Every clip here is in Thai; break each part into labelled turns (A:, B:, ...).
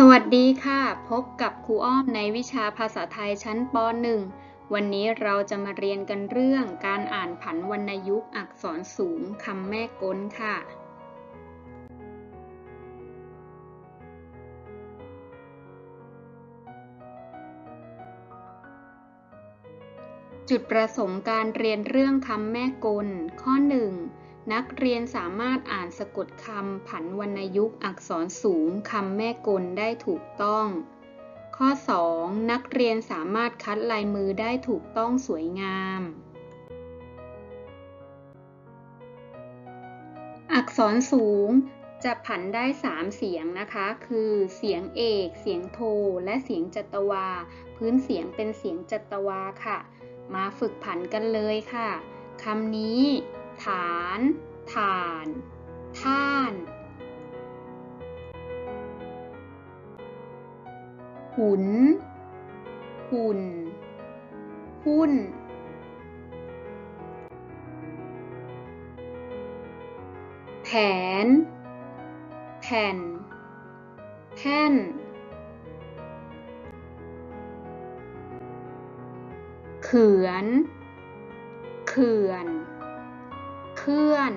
A: สวัสดีค่ะ พบกับครูอ้อมในวิชาภาษาไทยชั้นป .1 วันนี้เราจะมาเรียนกันเรื่องการอ่านผันวรรณยุกต์อักษรสูงคำแม่กลค่ะ จุดประสงค์การเรียนเรื่องคำแม่กล ข้อ 1 นักเรียนสามารถอ่านสะกดคำผันวรรณยุกต์อักษรสูงคำแม่กลได้ถูกต้อง ข้อ 2 นักเรียนสามารถคัดลายมือได้ถูกต้องสวยงาม อักษรสูงจะผันได้ 3 เสียงนะคะ คือเสียงเอก เสียงโท และเสียงจัตวา พื้นเสียงเป็นเสียงจัตวาค่ะ มาฝึกผันกันเลยค่ะ คำนี้ ฐาน ฐาน ท่าน หุน หุ่น หุ้น แผน แผ่นแท่น เขื่อน เขื่อน เพื่อน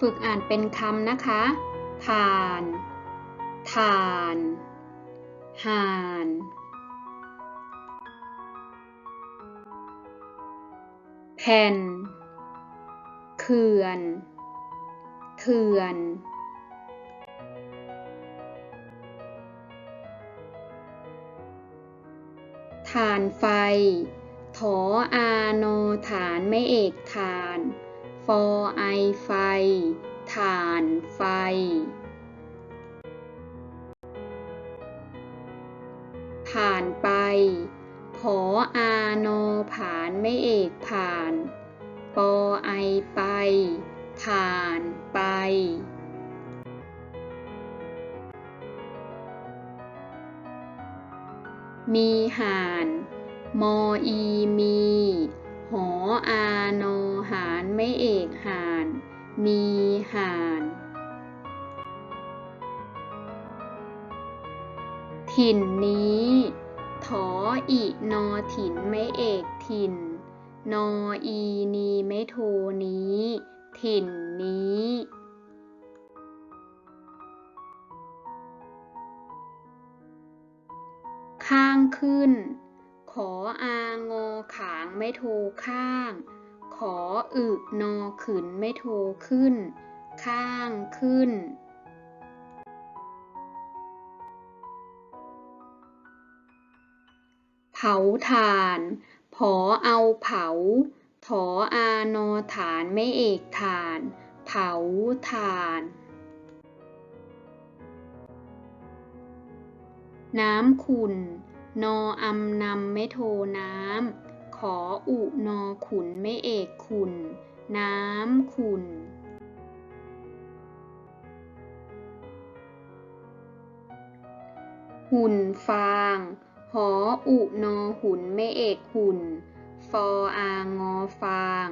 A: ฝึกอ่านเป็นคำนะคะ ผ่านถ่าน ห่าน แผ่น เขื่อน เถื่อนฐานไฟ ออาโนฐานไม่เอกฐานฟอไอไฟ ฐานไฟ ผ่านไป ผออาโนผ่านไม่เอกผ่าน ปอไอไป ฐานไป มีห่าน มออีมี หออาโนหานไม่เอกหาน มีหานถิ่นนี้ ถออีนอถิ่นไม่เอกถิ่น นออีนีไม่โทนี้ ถิ่นนี้ ข้างขึ้น ขออางอขางไม่โทข้าง ขออึนอขืนไม่โทขึ้น ข้างขึ้นเผาถ่านผอเอาเผา ถออานอฐานไม่เอกฐาน เผาถ่านน้ำขุน นออำนำไม่โทน้ำ ขออุนอขุนไม่เอกขุน น้ำขุนหุ่นฟาง หออุนอหุ่นไม่เอกหุ่น ฟออางอฟาง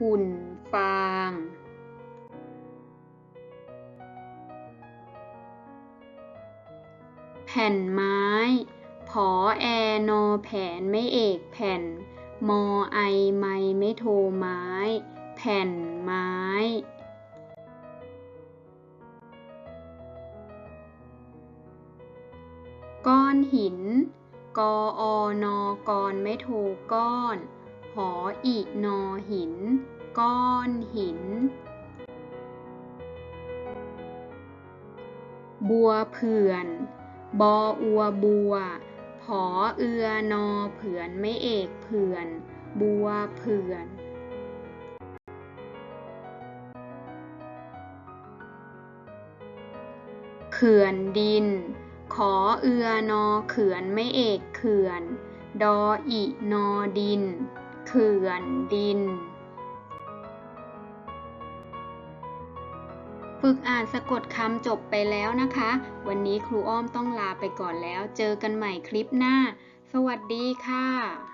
A: หุ่นฟาง แผ่นไม้ ผอแอนอแผนไม่เอกแผ่น มอไอไมไม่โทไม้ แผ่นไม้ก้อนหิน กออนอกรไม่โทก้อน หออีนอหิน ก้อนหิน บัวเผื่อน บออัวบัว ผอเอือนอเผื่อนไม่เอกเผื่อนบัวเผื่อนเขื่อนดิน ขอเอือนอเขื่อนไม่เอกเขื่อน ดออินอดิน เขื่อนดิน ฝึกอ่านสะกดคำจบไปแล้วนะคะ วันนี้ครูอ้อมต้องลาไปก่อนแล้ว เจอกันใหม่คลิปหน้า สวัสดีค่ะ